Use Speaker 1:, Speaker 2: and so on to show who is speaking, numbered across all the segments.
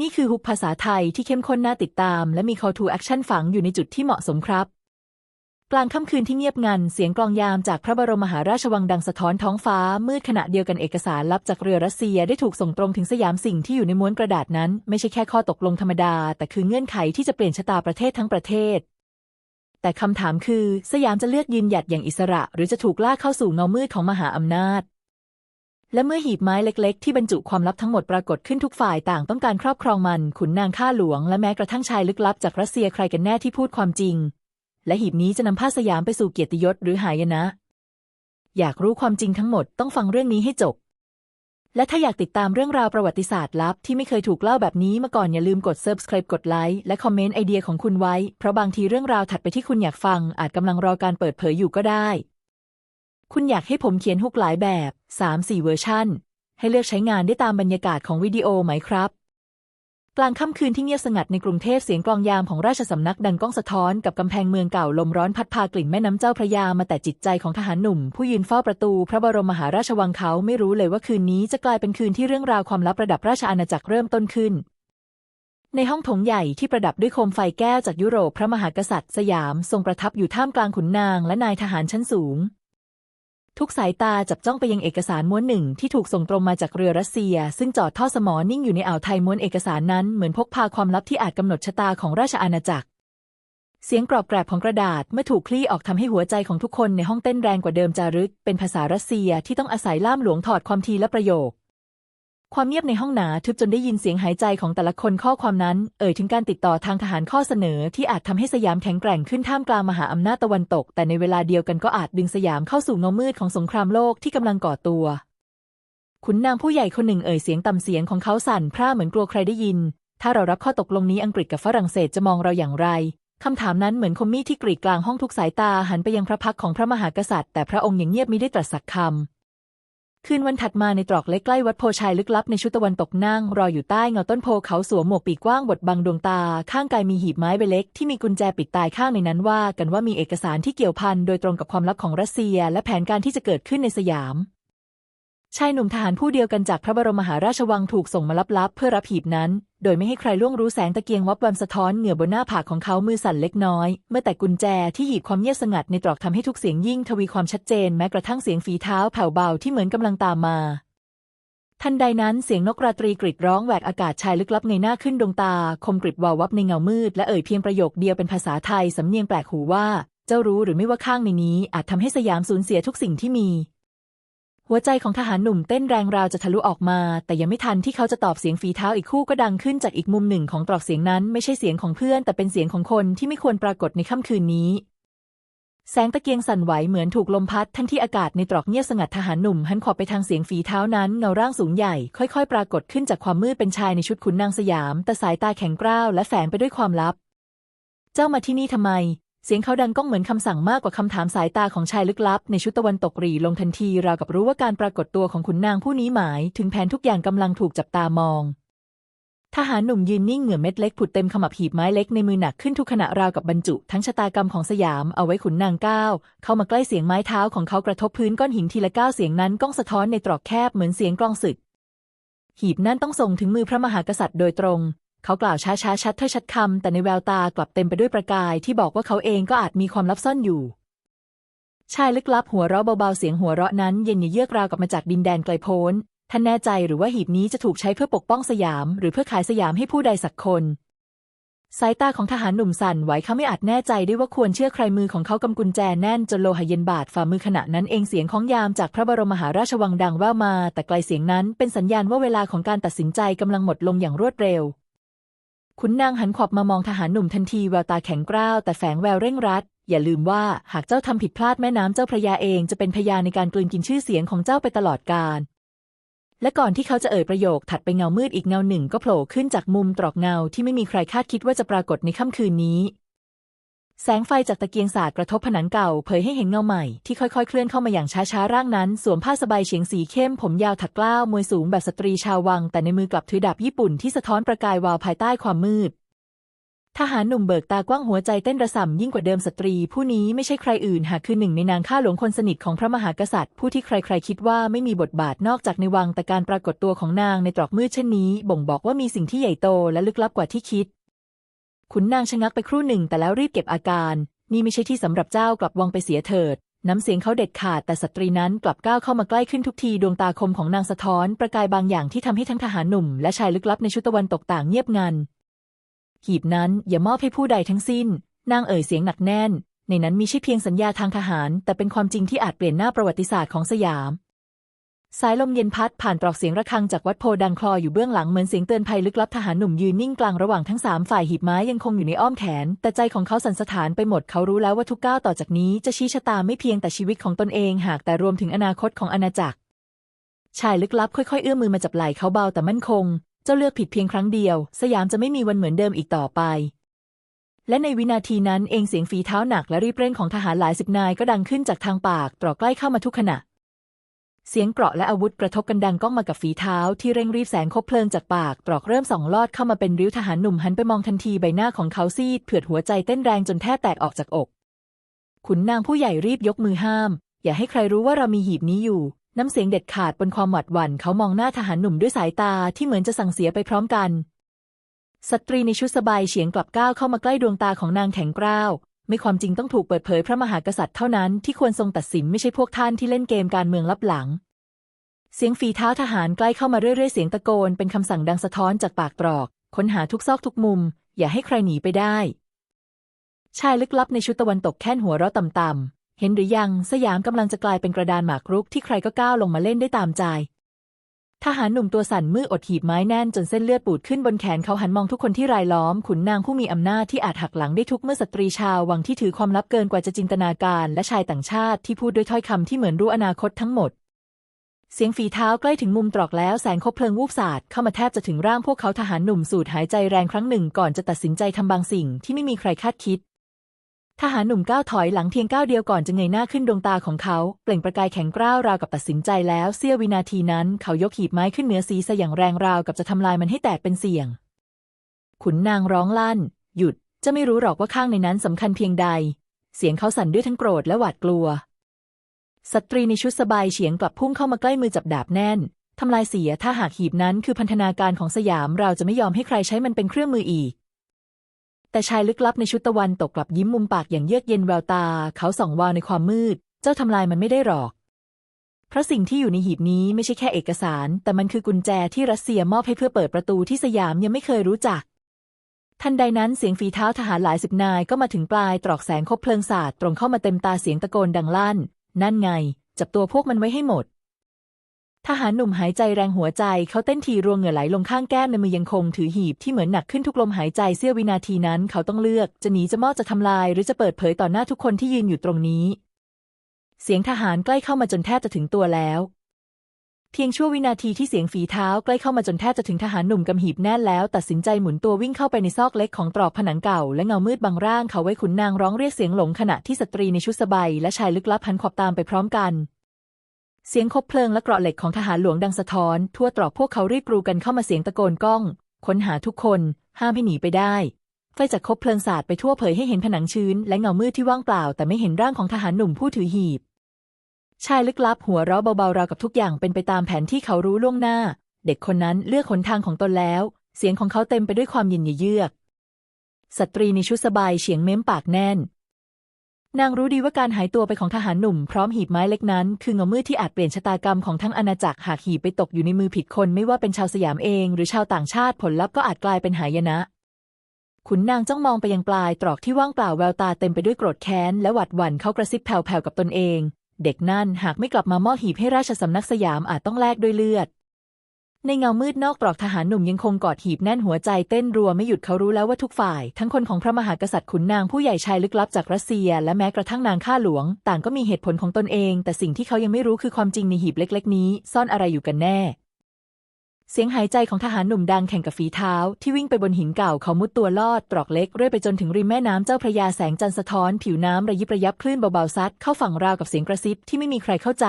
Speaker 1: นี่คือฮุกภาษาไทยที่เข้มข้นน่าติดตาม และมี call to action ฝังอยู่ในจุดที่เหมาะสมครับ กลางค่ำคืนที่เงียบงัน เสียงกลองยามจากพระบรมมหาราชวังดังสะท้อนท้องฟ้า มืดขณะเดียวกันเอกสารลับจากเรือรัสเซียได้ถูกส่งตรงถึงสยามสิ่งที่อยู่ในม้วนกระดาษนั้น ไม่ใช่แค่ข้อตกลงธรรมดา แต่คือเงื่อนไขที่จะเปลี่ยนชะตาประเทศทั้งประเทศ แต่คำถามคือ สยามจะเลือกยืนหยัดอย่างอิสระ หรือจะถูกลากเข้าสู่เงามืดของมหาอำนาจ และเมื่อหีบไม้เล็กๆ ที่บรรจุความลับทั้งหมดปรากฏขึ้นทุกฝ่ายต่างต้องการครอบครองมัน ขุนนางข้าหลวง และแม้กระทั่งชายลึกลับจากรัสเซียใครกันแน่ที่พูดความจริง และหีบนี้จะนำผ้าสยามไปสู่เกียรติยศหรือหายนะ อยากรู้ความจริงทั้งหมดต้องฟังเรื่องนี้ให้จบ และถ้าอยากติดตามเรื่องราวประวัติศาสตร์ลับที่ไม่เคยถูกเล่าแบบนี้มาก่อนอย่าลืมกด subscribe กดไลค์และคอมเมนต์ไอเดียของคุณไว้ เพราะบางทีเรื่องราวถัดไปที่คุณอยากฟังอาจกำลังรอการเปิดเผยอยู่ก็ได้ คุณอยากให้ผมเขียนฮุกหลายแบบ 3-4 เวอร์ชันให้เลือกใช้งานได้ตามบรรยากาศของวิดีโอไหมครับ กลางค่ำคืนที่เงียบสงัดในกรุงเทพเสียงกลองยามของราชสำนักดังก้องสะท้อนกับกำแพงเมืองเก่าลมร้อนพัดพากลิ่นแม่น้ำเจ้าพระยามาแต่จิตใจของทหารหนุ่ม ผู้ยืนเฝ้าประตูพระบรมมหาราชวังเขาไม่รู้เลยว่าคืนนี้จะกลายเป็นคืนที่เรื่องราวความลับระดับราชอาณาจักรเริ่มต้นขึ้นในห้องโถงใหญ่ที่ประดับด้วยโคมไฟแก้วจากยุโรปพระมหากษัตริย์สยาม ทรงประทับอยู่ท่ามกลางขุนนางและนายทหารชั้นสูง ทุกสายตาจับจ้องไปยังเอกสารม้วนหนึ่งที่ถูกส่งตรงมาจากเรือรัสเซีย ซึ่งจอดท่อสมอนิ่งอยู่ในอ่าวไทยม้วนเอกสารนั้นเหมือนพกพาความลับที่อาจกำหนดชะตาของราชอาณาจักร เสียงกรอบแกรบของกระดาษเมื่อถูกคลี่ออกทำให้หัวใจของทุกคนในห้องเต้นแรงกว่าเดิมจารึก เป็นภาษารัสเซียที่ต้องอาศัยล่ามหลวงถอดความทีและประโยค ความเงียบในห้องหนาทึบจนได้ยินเสียงหายใจของแต่ละคนข้อความนั้น เอ่ยถึงการติดต่อทางทหารข้อเสนอที่อาจทำให้สยามแข็งแกร่งขึ้นท่ามกลางมหาอำนาจตะวันตก แต่ในเวลาเดียวกันก็อาจดึงสยามเข้าสู่เงามืดของสงครามโลกที่กำลังก่อตัว ขุนนางผู้ใหญ่คนหนึ่งเอ่ยเสียงต่ำเสียงของเขาสั่นพร่าเหมือนกลัวใครได้ยิน ถ้าเรารับข้อตกลงนี้อังกฤษกับฝรั่งเศสจะมองเราอย่างไรคำถามนั้นเหมือนคมมีดที่กรีดกลางห้องทุกสายตาหันไปยังพระพักของพระมหากษัตริย์แต่พระองค์ยังเงียบมิได้ตรัสสักคำ คืนวันถัดมาในตรอกเล็กใกล้วัดโพชัยลึกลับในชุดตะวันตกนั่ง รออยู่ใต้เงาต้นโพเขาสวมหมวกปีกกว้างบดบังดวงตา ข้างกายมีหีบไม้ใบเล็กที่มีกุญแจปิดตายข้างในนั้นว่า กันว่ามีเอกสารที่เกี่ยวพันโดยตรงกับความลับของรัสเซีย และแผนการที่จะเกิดขึ้นในสยาม ชายหนุ่มทหารผู้เดียวกันจากพระบรมมหาราชวังถูกส่งมาลับๆ เพื่อรับหีบนั้น โดยไม่ให้ใครล่วงรู้แสงตะเกียงวับวับสะท้อนเหงื่อบนหน้าผากของเขามือสั่นเล็กน้อย เมื่อแต่กุญแจที่หยีบความเงียบสงัดในตรอกทำให้ทุกเสียงยิ่งทวีความชัดเจนแม้กระทั่งเสียงฝีเท้าแผ่วเบาที่เหมือนกำลังตามมา ทันใดนั้นเสียงนกราตรีกรีดร้องแหวกอากาศชายลึกลับเงยหน้าขึ้นดวงตา คมกริบวาววับในเงามืดและเอ่ยเพียงประโยคเดียวเป็นภาษาไทยสำเนียงแปลกหูว่า เจ้ารู้หรือไม่ว่าข้างในนี้อาจทำให้สยามสูญเสียทุกสิ่งที่มี หัวใจของทหารหนุ่มเต้นแรงราวจะทะลุออกมา แต่ยังไม่ทันที่เขาจะตอบเสียงฝีเท้าอีกคู่ก็ดังขึ้นจากอีกมุมหนึ่งของตรอกเสียงนั้น ไม่ใช่เสียงของเพื่อน แต่เป็นเสียงของคนที่ไม่ควรปรากฏในค่ำคืนนี้ แสงตะเกียงสั่นไหวเหมือนถูกลมพัด ทั้งที่อากาศในตรอกเงียบสงัดทหารหนุ่มหันขอบไปทางเสียงฝีเท้านั้นเงาร่างสูงใหญ่ ค่อยๆ ปรากฏขึ้นจากความมืดเป็นชายในชุดขุนนางสยาม แต่สายตาแข็งกร้าวและแฝงไปด้วยความลับ เจ้ามาที่นี่ทำไม เสียงเขาดังก้องเหมือนคำสั่งมากกว่าคำถามสายตาของชายลึกลับ ในชุดตะวันตกหรีลงทันทีราวกับรู้ว่าการปรากฏตัวของขุนนางผู้นี้หมาย ถึงแผนทุกอย่างกำลังถูกจับตามอง ทหารหนุ่มยืนนิ่งเหงื่อเม็ดเล็กผุดเต็มขมับหีบไม้เล็กในมือหนักขึ้นทุกขณะราวกับบรรจุ ทั้งชะตากรรมของสยามเอาไว้ขุนนางก้าวเข้ามาใกล้เสียงไม้เท้าของเขากระทบพื้นก้อนหินทีละก้าวเสียงนั้นก้องสะท้อนในตรอกแคบเหมือนเสียงกลองศึก หีบนั่นต้องส่งถึงมือพระมหากษัตริย์โดยตรง เขากล่าวช้าช้าชัดถ้อยชัดคำแต่ในแววตากลับเต็มไปด้วยประกายที่บอกว่าเขาเองก็อาจมีความลับซ่อนอยู่ ชายลึกลับหัวเราะเบาๆเสียงหัวเราะนั้นเย็นเยือกราวกับมาจากดินแดนไกลโพ้นท่านแน่ใจหรือว่าหีบนี้จะถูกใช้เพื่อปกป้องสยาม หรือเพื่อขายสยามให้ผู้ใดสักคน สายตาของทหารหนุ่มสั่นไหวเขาไม่อาจแน่ใจได้ว่าควรเชื่อใครมือของเขากำกุญแจแน่นจนโลหะเย็นบาดฝ่ามือขณะนั้นเองเสียงของยามจากพระบรมมหาราชวังดังว่ามา แต่ไกลเสียงนั้นเป็นสัญญาณว่าเวลาของการตัดสินใจกำลังหมดลงอย่างรวดเร็ว ขุนนางหันขอบมามองทหารหนุ่มทันทีแววตาแข็งกร้าวแต่แฝงแววเร่งรัด อย่าลืมว่าหากเจ้าทำผิดพลาดแม่น้ำเจ้าพระยาเองจะเป็นพยานในการกลืนกินชื่อเสียงของเจ้าไปตลอดกาลและก่อนที่เขาจะเอ่ยประโยคถัดไปเงามืดอีกเงาหนึ่งก็โผล่ขึ้นจากมุมตรอกเงาที่ไม่มีใครคาดคิดว่าจะปรากฏในค่ำคืนนี้ แสงไฟจากตะเกียงสาดกระทบผนังเก่า เผยให้เห็นเงาใหม่ที่ค่อยๆ เคลื่อนเข้ามาอย่างช้าๆ ร่างนั้น สวมผ้าสบายเฉียงสีเข้มผมยาวถักกล้าวมวยสูงแบบสตรีชาววัง แต่ในมือกลับถือดาบญี่ปุ่นที่สะท้อนประกายวาวภายใต้ความมืด ทหารหนุ่มเบิกตากว้างหัวใจเต้นระส่ำยิ่งกว่าเดิมสตรี ผู้นี้ไม่ใช่ใครอื่นหากคือหนึ่งในนางข้าหลวงคนสนิทของพระมหากษัตริย์ ผู้ที่ใครๆคิดว่าไม่มีบทบาทนอกจากในวังแต่การปรากฏตัวของนางในตรอกมืดเช่นนี้ บ่งบอกว่ามีสิ่งที่ใหญ่โตและลึกลับกว่าที่คิด ขุนนางชะงักไปครู่หนึ่งแต่แล้วรีบเก็บอาการ นี่ไม่ใช่ที่สำหรับเจ้ากลับวังไปเสียเถิด น้ำเสียงเขาเด็ดขาดแต่สตรีนั้นกลับก้าวเข้ามาใกล้ขึ้นทุกทีดวงตาคมของนางสะท้อน ประกายบางอย่างที่ทำให้ทั้งทหารหนุ่มและชายลึกลับในชุดตะวันตกต่างเงียบงันหีบนั้นอย่ามอบให้ผู้ใดทั้งสิ้น นางเอ่ยเสียงหนักแน่น ในนั้นมีใช่เพียงสัญญาทางทหาร แต่เป็นความจริงที่อาจเปลี่ยนหน้าประวัติศาสตร์ของสยาม สายลมเย็นพัดผ่านตรอกเสียงระฆังจากวัดโพดังคลออยู่เบื้องหลังเหมือนเสียงเตือนภัยลึกลับทหารหนุ่มยืนนิ่งกลางระหว่างทั้งสามฝ่ายหีบไม้ยังคงอยู่ในอ้อมแขน แต่ใจของเขาสั่นสะท้านไปหมดเขารู้แล้วว่าทุกก้าวต่อจากนี้จะชี้ชะตาไม่เพียงแต่ชีวิตของตนเองหากแต่รวมถึงอนาคตของอาณาจักร ชายลึกลับค่อยๆ เอื้อมมือมาจับไหล่เขาเบาแต่มั่นคง เจ้าเลือกผิดเพียงครั้งเดียว สยามจะไม่มีวันเหมือนเดิมอีกต่อไปและในวินาทีนั้นเองเสียงฝีเท้าหนักและรีบเร่งของทหารหลายสิบนายก็ดังขึ้นจากทางปากตรอกใกล้เข้ามาทุกขณะ เสียงเกราะและอาวุธกระทบกันดังก้องมากับฝีเท้าที่เร่งรีบแสงคบเพลิงจากปากตรอกเริ่มส่องลอดเข้ามาเป็นริ้วทหารหนุ่มหันไปมองทันทีใบหน้าของเขาซีดเผือดหัวใจเต้นแรงจนแทบแตกออกจากอก ขุนนางผู้ใหญ่รีบยกมือห้าม อย่าให้ใครรู้ว่าเรามีหีบนี้อยู่ น้ำเสียงเด็ดขาดบนความหวาดหวั่นเขามองหน้าทหารหนุ่มด้วยสายตาที่เหมือนจะสั่งเสียไปพร้อมกัน สตรีในชุดสบายเฉียงกลับก้าวเข้ามาใกล้ดวงตาของนางแข็งกร้าว ไม่ความจริงต้องถูกเปิดเผยพระมหากษัตริย์เท่านั้นที่ควรทรงตัดสินไม่ใช่พวกท่านที่เล่นเกมการเมืองลับหลัง เสียงฝีเท้าทหารใกล้เข้ามาเรื่อยๆ เสียงตะโกนเป็นคำสั่งดังสะท้อนจากปากตรอก ค้นหาทุกซอกทุกมุม อย่าให้ใครหนีไปได้ ชายลึกลับในชุดตะวันตกแค่นหัวเราะต่ำๆเห็นหรือยังสยามกำลังจะกลายเป็นกระดานหมากรุกที่ใครก็ก้าวลงมาเล่นได้ตามใจ ทหารหนุ่มตัวสั่นมืออดหีบไม้แน่นจนเส้นเลือดปูดขึ้นบนแขนเขาหันมองทุกคนที่รายล้อม ขุนนางผู้มีอำนาจที่อาจหักหลังได้ทุกเมื่อสตรีชาววังที่ถือความลับเกินกว่าจะจินตนาการ และชายต่างชาติที่พูดด้วยถ้อยคำที่เหมือนรู้อนาคตทั้งหมด เสียงฝีเท้าใกล้ถึงมุมตรอกแล้วแสงคบเพลิงวูบสาดเข้ามาแทบจะถึงร่างพวกเขาทหารหนุ่มสูดหายใจแรงครั้งหนึ่งก่อนจะตัดสินใจทำบางสิ่งที่ไม่มีใครคาดคิด ทหารหนุ่มก้าวถอยหลังเพียงก้าวเดียวก่อนจะเงยหน้าขึ้นดวงตาของเขา เปล่งประกายแข็งกร้าวราวกับตัดสินใจแล้วเสี้ยววินาทีนั้น เขายกหีบไม้ขึ้นเหนือศีรษะอย่างแรงราวกับจะทำลายมันให้แตกเป็นเสี่ยง ขุนนางร้องลั่น หยุดจะไม่รู้หรอกว่าข้างในนั้นสำคัญเพียงใด เสียงเขาสั่นด้วยทั้งโกรธและหวาดกลัว สตรีในชุดสบายเฉียงกลับพุ่งเข้ามาใกล้มือจับดาบแน่นทำลายเสียถ้าหากหีบนั้นคือพันธนาการของสยามเราจะไม่ยอมให้ใครใช้มันเป็นเครื่องมืออีก แต่ชายลึกลับในชุดตะวันตกกลับยิ้มมุมปากอย่างเยือกเย็นแววตา เขาส่องวาวในความมืด เจ้าทำลายมันไม่ได้หรอก เพราะสิ่งที่อยู่ในหีบนี้ไม่ใช่แค่เอกสาร แต่มันคือกุญแจที่รัสเซียมอบให้เพื่อเปิดประตูที่สยามยังไม่เคยรู้จัก ทันใดนั้นเสียงฝีเท้าทหารหลายสิบนายก็มาถึงปลายตรอกแสงคบเพลิงสาดตรงเข้ามาเต็มตาเสียงตะโกนดังลั่น นั่นไง จับตัวพวกมันไว้ให้หมด ทหารหนุ่มหายใจแรงหัวใจเขาเต้นทีรวงเหงื่อไหลลงข้างแก้มในมือยังคงถือหีบที่เหมือนหนักขึ้นทุกลมหายใจเสี้ยววินาทีนั้น เขาต้องเลือก จะหนีจะมอดจะทำลาย หรือจะเปิดเผยต่อหน้าทุกคนที่ยืนอยู่ตรงนี้ เสียงทหารใกล้เข้ามาจนแทบจะถึงตัวแล้ว เพียงชั่ววินาทีที่เสียงฝีเท้าใกล้เข้ามาจนแทบจะถึงทหารหนุ่มกำหีบแน่นแล้ว ตัดสินใจหมุนตัววิ่งเข้าไปในซอกเล็กของตรอกผนังเก่า และเงามืดบังร่างเขาไว้ขุนนางร้องเรียกเสียงหลงขณะที่สตรีในชุดสบายและชายลึกลับหันขอบตามไปพร้อมกัน เสียงคบเพลิงและเกราะเหล็กของทหารหลวงดังสะท้อน ทั่วตรอกพวกเขารีบกรูกันเข้ามาเสียงตะโกนก้อง ค้นหาทุกคน ห้ามให้หนีไปได้ ไฟจากคบเพลิงสาดไปทั่วเผยให้เห็นผนังชื้น และเงามืดที่ว่างเปล่า แต่ไม่เห็นร่างของทหารหนุ่มผู้ถือหีบ ชายลึกลับหัวเราะเบาๆราวกับทุกอย่างเป็นไปตามแผนที่เขารู้ล่วงหน้า เด็กคนนั้นเลือกหนทางของตนแล้ว เสียงของเขาเต็มไปด้วยความเย็นเยือก สตรีในชุดสบายเฉียงเม้มปากแน่น นางรู้ดีว่าการหายตัวไปของทหารหนุ่มพร้อมหีบไม้เล็กนั้น คือเงามืดที่อาจเปลี่ยนชะตากรรมของทั้งอาณาจักรหากหีบไปตกอยู่ในมือผิดคนไม่ว่าเป็นชาวสยามเอง หรือชาวต่างชาติผลลัพธ์ก็อาจกลายเป็นหายนะ ขุนนางจ้องมองไปยังปลายตรอกที่ว่างเปล่าแววตาเต็มไปด้วยโกรธแค้นและหวาดหวั่นเขากระซิบแผ่วๆกับตนเอง เด็กนั่นหากไม่กลับมามอบหีบให้ราชสำนักสยามอาจต้องแลกด้วยเลือด ในเงามืดนอกตรอกทหารหนุ่มยังคงกอดหีบแน่นหัวใจเต้นรัวไม่หยุดเขารู้แล้วว่าทุกฝ่าย ทั้งคนของพระมหากษัตริย์ขุนนางผู้ใหญ่ชายลึกลับจากรัสเซีย และแม้กระทั่งนางข้าหลวง ต่างก็มีเหตุผลของตนเอง แต่สิ่งที่เขายังไม่รู้คือความจริงในหีบเล็ก ๆ นี้ ซ่อนอะไรอยู่กันแน่ เสียงหายใจของทหารหนุ่มดังแข่งกับฝีเท้า ที่วิ่งไปบนหินเก่าเขามุดตัวลอดตรอกเล็กเรื่อยไปจนถึงริมแม่น้ำเจ้าพระยาแสงจันทร์สะท้อน ผิวน้ำระยิบระยับคลื่นเบาๆซัดเข้าฝั่งราวกับเสียงกระซิบที่ไม่มีใครเข้าใจ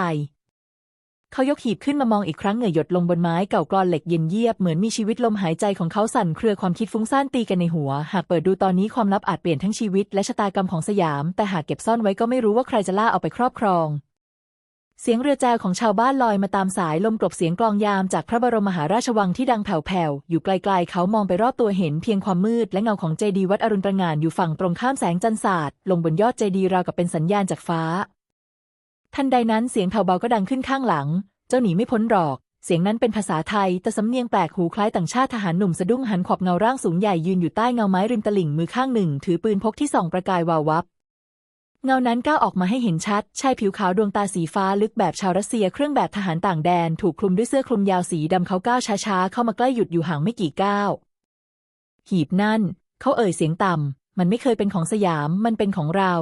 Speaker 1: เขายกหีบขึ้นมามองอีกครั้งเหงื่อหยดลงบนไม้เก่ากรอนเหล็กเย็นเยียบเหมือนมีชีวิตลมหายใจของเขาสั่นเครือความคิดฟุ้งซ่านตีกันในหัว หากเปิดดูตอนนี้ความลับอาจเปลี่ยนทั้งชีวิตและชะตากรรมของสยาม แต่หากเก็บซ่อนไว้ก็ไม่รู้ว่าใครจะล่าเอาไปครอบครอง เสียงเรือแจวของชาวบ้านลอยมาตามสายลมกลบเสียงกลองยามจากพระบรมมหาราชวังที่ดังแผ่วๆอยู่ไกล ๆ เขามองไปรอบตัวเห็นเพียงความมืดและเงาของเจดีย์วัดอรุณตระหง่านอยู่ฝั่งตรงข้ามแสงจันทร์สาดลงบนยอดเจดีย์ราวกับเป็นสัญญาณจากฟ้า ทันใดนั้นเสียงแผ่วเบาก็ดังขึ้นข้างหลัง เจ้าหนีไม่พ้นหรอก เสียงนั้นเป็นภาษาไทย แต่สำเนียงแปลกหูคล้ายต่างชาติทหารหนุ่มสะดุ้งหันขอบเงาร่างสูงใหญ่ยืนอยู่ใต้เงาไม้ริมตลิ่งมือข้างหนึ่ง ถือปืนพกที่ส่องประกายวาววับ เงานั้นก้าวออกมาให้เห็นชัด ชายผิวขาวดวงตาสีฟ้าลึกแบบชาวรัสเซียเครื่องแบบทหารต่างแดน ถูกคลุมด้วยเสื้อคลุมยาวสีดำเขาก้าวช้าๆเข้ามาใกล้หยุดอยู่ห่างไม่กี่ก้าวหีบนั่น เขาเอ่ยเสียงต่ำมันไม่เคยเป็นของสยาม มันเป็นของเรา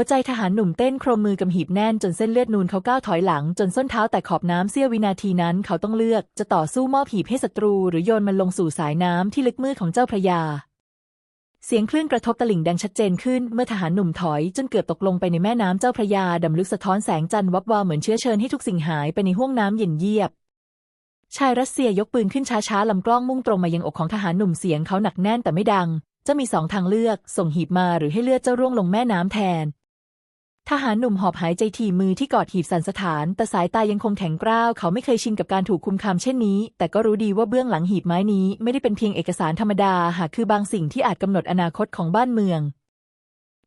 Speaker 1: หัวใจทหารหนุ่มเต้นโครมมือกับหีบแน่นจนเส้นเลือดนูนเขาก้าวถอยหลัง จนส้นเท้าแตะขอบน้ำเสี้ยววินาทีนั้นเขาต้องเลือก จะต่อสู้มอบหีบให้ศัตรู หรือโยนมันลงสู่สายน้ำที่ลึกมืดของเจ้าพระยา เสียงคลื่นกระทบตลิ่งดังชัดเจนขึ้น เมื่อทหารหนุ่มถอยจนเกือบตกลงไปในแม่น้ำเจ้าพระยาดำลึกสะท้อนแสงจันทร์วับวาวเหมือนเชื้อเชิญให้ทุกสิ่งหายไปในห้วงน้ำเย็นเยียบชายรัสเซียยกปืนขึ้นช้าๆลำกล้องมุ่งตรงมายังอกของทหารหนุ่มเสียงเขาหนักแน่นแต่ไม่ดัง จะมีสองทางเลือก ส่งหีบมาหรือให้เลือดเจ้าร่วงลงแม่น้ำแทน ทหารหนุ่มหอบหายใจที่มือที่กอดหีบสันสถาน แต่สายตายังคงแข็งกร้าว เขาไม่เคยชินกับการถูกคุมคามเช่นนี้ แต่ก็รู้ดีว่าเบื้องหลังหีบไม้นี้ไม่ได้เป็นเพียงเอกสารธรรมดา หากคือบางสิ่งที่อาจกำหนดอนาคตของบ้านเมือง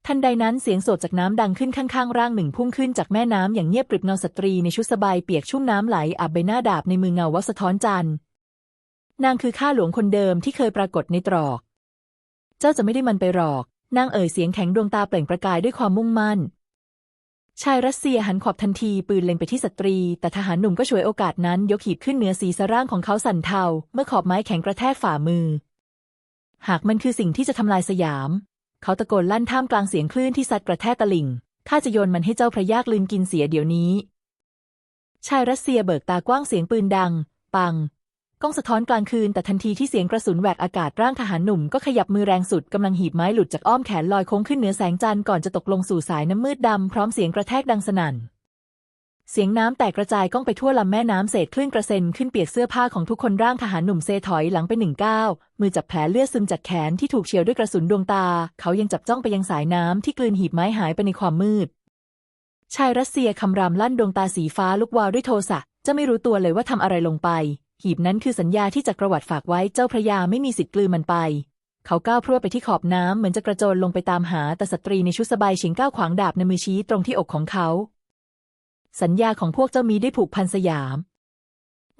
Speaker 1: ทันใดนั้นเสียงโสดจากน้ำดังขึ้นข้างๆ ร่างหนึ่งพุ่งขึ้นจากแม่น้ำอย่างเงียบกริบเงาสตรีในชุดสบายเปียกชุ่มน้ำไหลอาบใบหน้าดาบในมือเงาวัสะท้อนจันทร์นางคือข้าหลวงคนเดิมที่เคยปรากฏในตรอก เจ้าจะไม่ได้มันไปหรอก นางเอ่ยเสียงแข็งดวงตาเปล่งประกายด้วยความมุ่งมั่น ชายรัสเซียหันขอบทันทีปืนเล็งไปที่สตรี แต่ทหารหนุ่มก็ฉวยโอกาสนั้น ยกหีบขึ้นเหนือศีรษะร่างของเขาสั่นเทา เมื่อขอบไม้แข็งกระแทกฝ่ามือ หากมันคือสิ่งที่จะทำลายสยาม เขาตะโกนลั่นท่ามกลางเสียงคลื่นที่ซัดกระแทกตะลิ่งข้าจะโยนมันให้เจ้าพระยากลืนกินเสียเดี๋ยวนี้ ชายรัสเซียเบิกตากว้างเสียงปืนดัง ปัง กล้องสะท้อนกลางคืนแต่ทันทีที่เสียงกระสุนแหวกอากาศร่างทหารหนุ่มก็ขยับมือแรงสุดกำลังหีบไม้หลุดจากอ้อมแขนลอยโค้งขึ้นเหนือแสงจันทร์ก่อนจะตกลงสู่สายน้ำมืดดำพร้อมเสียงกระแทกดังสนั่น เสียงน้ำแตกกระจายก้องไปทั่วลำแม่น้ำเศษคลื่นกระเซ็นขึ้นเปียกเสื้อผ้าของทุกคนร่างทหารหนุ่มเซถอยหลังไปหนึ่งก้าวมือจับแผลเลือดซึมจากแขนที่ถูกเฉียวด้วยกระสุนดวงตา เขายังจับจ้องไปยังสายน้ำที่กลืนหีบไม้หายไปในความมืดชายรัสเซียคำรามลั่นดวงตาสีฟ้าลุกวาวด้วยโทสะจะไม่รู้ตัวเลยว่าทำอะไรลงไป หีบนั้นคือสัญญาที่จักรวรรดิฝากไว้เจ้าพระยาไม่มีสิทธิ์กลืนมันไป เขาก้าวพรวดไปที่ขอบน้ำเหมือนจะกระโจนลงไปตามหาแต่สตรีในชุดสบายฉิงก้าวขวางดาบในมือชี้ตรงที่อกของเขา สัญญาของพวกเจ้ามีได้ผูกพันสยาม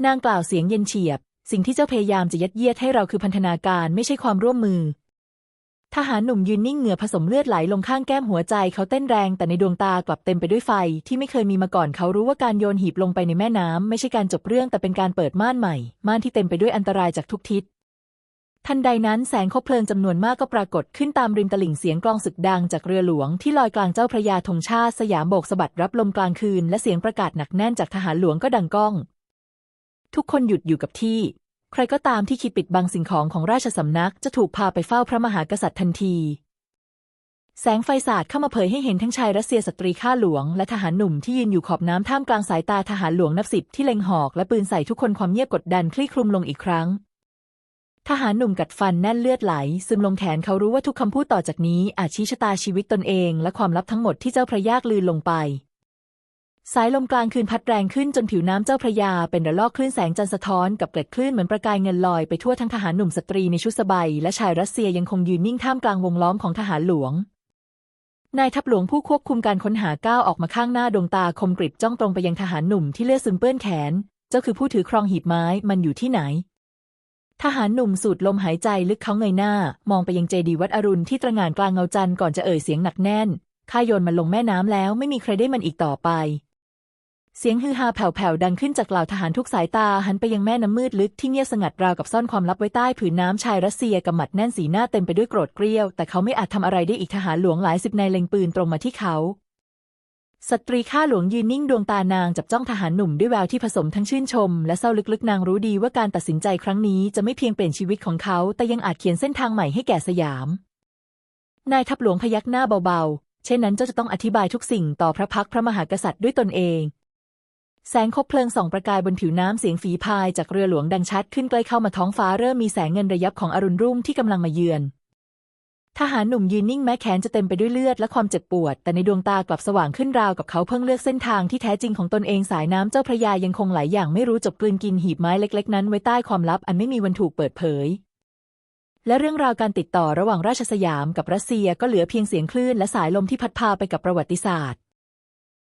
Speaker 1: นางกล่าวเสียงเย็นเฉียบ สิ่งที่เจ้าพยายามจะยัดเยียดให้เราคือพันธนาการไม่ใช่ความร่วมมือ ทหารหนุ่มยืนนิ่งเหงื่อผสมเลือดไหลลงข้างแก้มหัวใจเขาเต้นแรงแต่ในดวงตากลับเต็มไปด้วยไฟที่ไม่เคยมีมาก่อนเขารู้ว่าการโยนหีบลงไปในแม่น้ำไม่ใช่การจบเรื่องแต่เป็นการเปิดม่านใหม่ ม่านที่เต็มไปด้วยอันตรายจากทุกทิศ ทันใดนั้นแสงคบเพลิงจำนวนมากก็ปรากฏขึ้นตามริมตลิ่งเสียงกลองศึกดังจากเรือหลวงที่ลอยกลางเจ้าพระยาธงชาติสยามโบกสะบัดรับลมกลางคืน และเสียงประกาศหนักแน่นจากทหารหลวงก็ดังก้อง ทุกคนหยุดอยู่กับที่ ใครก็ตามที่คิดปิดบังสิ่งของของราชสำนักจะถูกพาไปเฝ้าพระมหากษัตริย์ทันที แสงไฟสาดเข้ามาเผยให้เห็นทั้งชายรัสเซียสตรีข้าหลวง และทหารหนุ่มที่ยืนอยู่ขอบน้ำท่ามกลางสายตาทหารหลวงนับสิบที่เล็งหอกและปืนใส่ทุกคนความเงียบกดดันคลี่คลุมลงอีกครั้ง ทหารหนุ่มกัดฟันแน่นเลือดไหล ซึมลงแขนเขารู้ว่าทุกคำพูดต่อจากนี้อาจชี้ชะตาชีวิตตนเอง และความลับทั้งหมดที่เจ้าพระยากลืนลงไป สายลมกลางคืนพัดแรงขึ้นจนผิวน้ำเจ้าพระยา เป็นระลอกคลื่นแสงจันทร์สะท้อนกับเกล็ดคลื่นเหมือนประกายเงินลอยไปทั่วทั้งทหารหนุ่มสตรีในชุดสบายและชายรัสเซียยังคงยืนนิ่งท่ามกลางวงล้อมของทหารหลวง นายทัพหลวงผู้ควบคุมการค้นหาก้าวออกมาข้างหน้าดวงตาคมกริบจ้องตรงไปยังทหารหนุ่มที่เลือดซึมเปื้อนแขน เจ้าคือผู้ถือครองหีบไม้มันอยู่ที่ไหน ทหารหนุ่มสูดลมหายใจลึกเขาเงยหน้า มองไปยังเจดีย์วัดอรุณที่ตระหง่านกลางเงาจันทร์ก่อนจะเอ่ยเสียงหนักแน่นข้าโยนมันลงแม่น้ำแล้วไม่มีใครได้มันอีกต่อไป เสียงฮือฮาแผ่วๆดังขึ้นจากเหล่าทหารทุกสายตาหันไปยังแม่น้ำมืดลึกที่เงียบสงัดราวกับซ่อนความลับไว้ใต้ผืนน้ำชายรัสเซียกำหมัดแน่นสีหน้าเต็มไปด้วยโกรธเกรี้ยว แต่เขาไม่อาจทำอะไรได้อีกทหารหลวงหลายสิบนายเล็งปืนตรงมาที่เขา สตรีข้าหลวงยืนนิ่งดวงตานางจับจ้องทหารหนุ่มด้วยแววที่ผสมทั้งชื่นชม และเศร้าลึกๆนางรู้ดีว่าการตัดสินใจครั้งนี้จะไม่เพียงเปลี่ยนชีวิตของเขา แต่ยังอาจเขียนเส้นทางใหม่ให้แก่สยาม นายทัพหลวงพยักหน้าเบาๆ เช่นนั้นเจ้าจะต้องอธิบายทุกสิ่งต่อพระพักพระมหากษัตริย์ด้วยตนเอง แสงคบเพลิงส่องประกายบนผิวน้ำเสียงฝีพายจากเรือหลวงดังชัดขึ้นใกล้เข้ามาท้องฟ้าเริ่มมีแสงเงินระยับของอรุณรุ่งที่กำลังมาเยือน ทหารหนุ่มยืนนิ่งแม้แขนจะเต็มไปด้วยเลือดและความเจ็บปวด แต่ในดวงตากลับสว่างขึ้นราวกับเขาเพิ่งเลือกเส้นทางที่แท้จริงของตนเองสายน้ำเจ้าพระยายังคงไหลอย่างไม่รู้จบกลืนกินหีบไม้เล็ก ๆ นั้นไว้ใต้ความลับอันไม่มีวันถูกเปิดเผย และเรื่องราวการติดต่อระหว่างราชสยามกับรัสเซียก็เหลือเพียงเสียงคลื่นและสายลมที่พัดพาไปกับประวัติศาสตร์